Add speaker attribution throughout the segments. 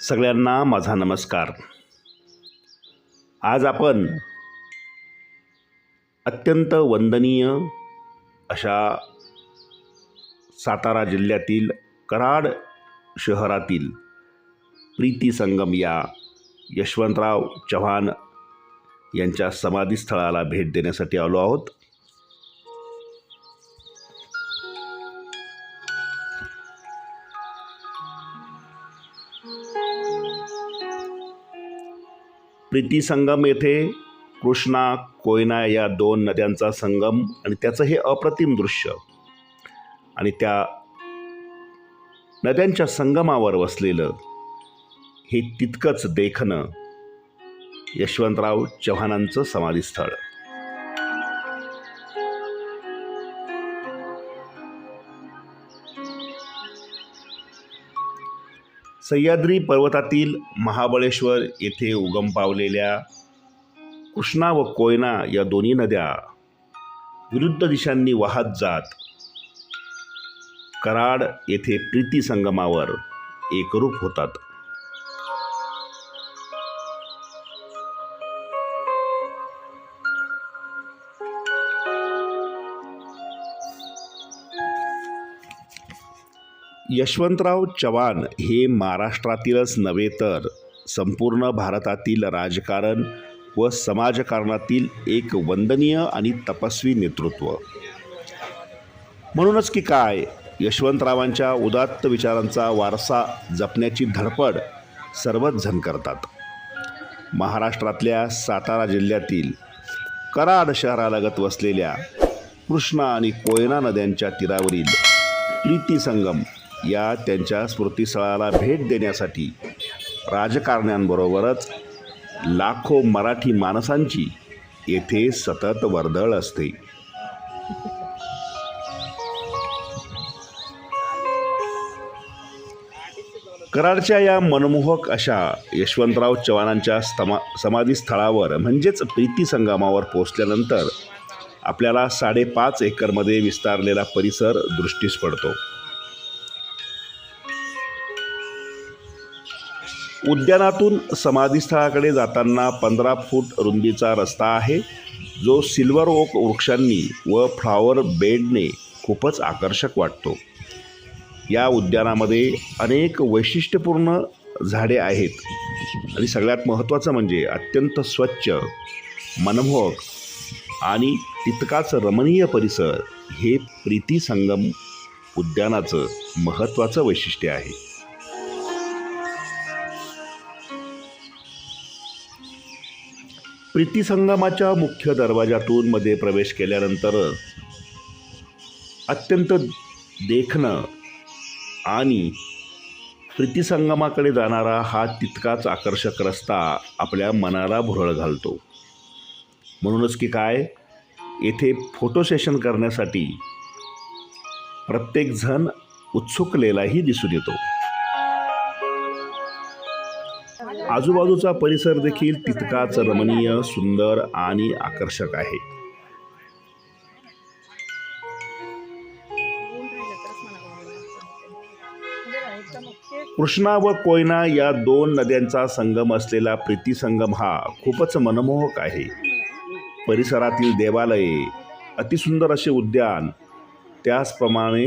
Speaker 1: सगळ्यांना माझा नमस्कार. आज आपण अत्यंत वंदनीय अशा सातारा जिल्ह्यातील कराड शहरातील प्रीती संगम या यशवंतराव चव्हाण यांच्या समाधीस्थळाला भेट देण्यासाठी आलो आहोत. प्रीती संगम येथे कृष्णा कोयना या दोन नद्यांचा संगम आणि त्याचं हे अप्रतिम दृश्य. आणि त्या नद्यांच्या संगमावर वसलेलं हे तितकंच देखणं यशवंतराव चव्हाणांचं समाधीस्थळ. सह्याद्री पर्वतातील महाबळेश्वर येथे उगम पावलेल्या कृष्णा व कोयना या दोन्ही नद्या विरुद्ध दिशांनी वाहत जात. कराड येथे प्रीती संगमावर एकरूप होतात. यशवंतराव चव्हाण हे महाराष्ट्रातीलच नव्हे तर संपूर्ण भारतातील राजकारण व समाजकारणातील एक वंदनीय आणि तपस्वी नेतृत्व. म्हणूनच की काय यशवंतरावांच्या उदात्त विचारांचा वारसा जपण्याची धडपड सर्वच जण करतात. महाराष्ट्रातल्या सातारा जिल्ह्यातील कराड शहरालगत वसलेल्या कृष्णा आणि कोयना नद्यांच्या तीरावरील प्रीती संगम या त्यांच्या स्मृतीस्थळाला भेट देण्यासाठी राजकारण्यांबरोबरच लाखो मराठी माणसांची येथे सतत वर्दळ असते. कराडच्या या मनमोहक अशा यशवंतराव चव्हाणांच्या स्तमा समाधीस्थळावर म्हणजेच प्रीती संगमावर पोचल्यानंतर आपल्याला साडेपाच एकरमध्ये विस्तारलेला परिसर दृष्टीस पडतो. उद्यानातून समाधीस्थळाकडे जाताना पंधरा फूट रुंदीचा रस्ता आहे. जो सिल्वर ओक वृक्षांनी व फ्लॉवर बेडने खूपच आकर्षक वाटतो. या उद्यानामध्ये अनेक वैशिष्ट्यपूर्ण झाडे आहेत. आणि सगळ्यात महत्त्वाचं म्हणजे अत्यंत स्वच्छ मनमोहक आणि तितकाच रमणीय परिसर हे प्रीती संगम उद्यानाचं महत्त्वाचं वैशिष्ट्य आहे. प्रीती संगमाच्या मुख्य दरवाजातून मध्ये प्रवेश केल्यानंतर अत्यंत देखणं आणि प्रीती संगमाकडे जाणारा हा तितकाच आकर्षक रस्ता आपल्या मनाला भुरळ घालतो. म्हणूनच की काय येथे फोटो सेशन करण्यासाठी प्रत्येकजण उत्सुकलेलाही दिसून येतो. आजूबाजूचा परिसर देखील तितकाच रमणीय सुंदर आणि आकर्षक आहे. कृष्णा व कोयना या दोन नद्यांचा संगम असलेला प्रीती संगम हा खूपच मनमोहक आहे. परिसरातील देवालये अतिसुंदर असे उद्यान त्याचप्रमाणे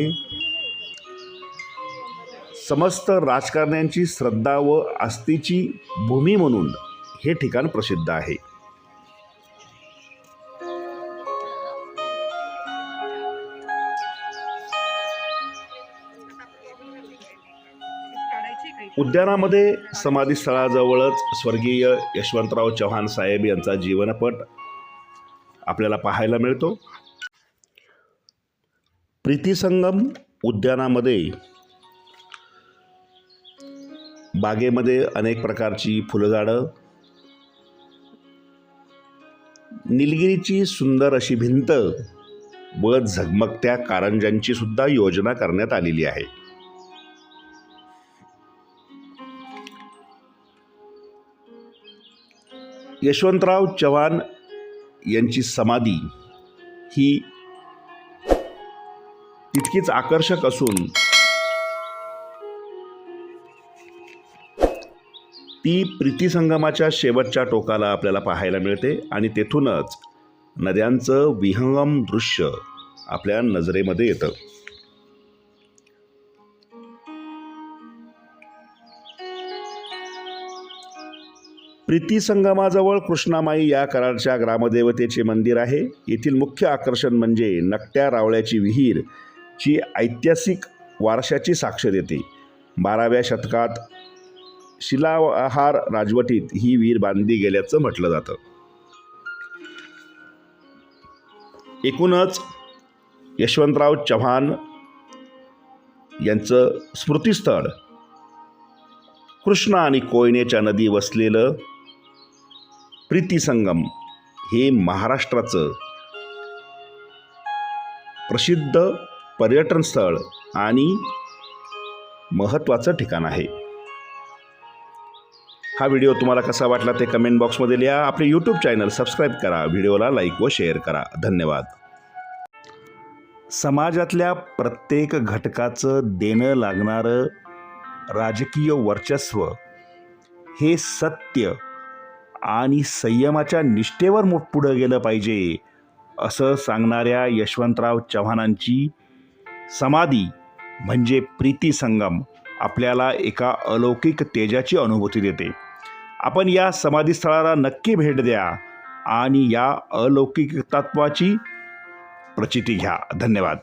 Speaker 1: समस्त राजकारण्यांची श्रद्धा व आस्थेची भूमी म्हणून हे ठिकाण प्रसिद्ध आहे. उद्यानामध्ये समाधीस्थळाजवळच स्वर्गीय यशवंतराव चव्हाण साहेब यांचा जीवनपट आपल्याला पाहायला मिळतो. प्रीतीसंगम उद्यानामध्ये बागेमध्ये अनेक प्रकारची फुलझाडं. निलगिरीची सुंदर अशी भिंत व झगमगत्या कारंजांची सुद्धा योजना करण्यात आलेली आहे. यशवंतराव चव्हाण यांची समाधी ही तितकीच आकर्षक असून ती प्रीतीसंगमाच्या शेवटच्या टोकाला आपल्याला पाहायला मिळते आणि तेथूनच नद्यांचं विहंगम दृश्य आपल्या नजरेमध्ये येतं. प्रीती संगमाजवळ कृष्णामाई या कराडच्या ग्रामदेवतेचे मंदिर आहे. येथील मुख्य आकर्षण म्हणजे नकट्या रावळ्याची विहीर जी ऐतिहासिक वारशाची साक्ष देते. बाराव्या शतकात शिलाहार राजवटीत ही वीर बांधली गेल्याचं म्हटलं जातं. एकूणच यशवंतराव चव्हाण यांचं स्मृतीस्थळ कृष्णा आणि कोयनेच्या नदी वसलेलं प्रीतीसंगम हे महाराष्ट्राचं प्रसिद्ध पर्यटनस्थळ आणि महत्त्वाचं ठिकाण आहे. हा व्हिडिओ तुम्हाला कसा वाटला ते कमेंट बॉक्समध्ये लिहा. आपले यूट्यूब चॅनल सबस्क्राईब करा व्हिडिओला लाईक व शेअर करा. धन्यवाद. समाजातल्या प्रत्येक घटकाचं देणं लागणारं राजकीय वर्चस्व हे सत्य आणि संयमाच्या निष्ठेवर मोठ पुढं गेलं पाहिजे असं सांगणाऱ्या यशवंतराव चव्हाणांची समाधी म्हणजे प्रीती संगम आपल्याला एका अलौकिक तेजाची अनुभूती देते. आपण या समाधीस्थळाला नक्की भेट द्या आणि या अलौकिक तत्वाची प्रचिती घ्या. धन्यवाद.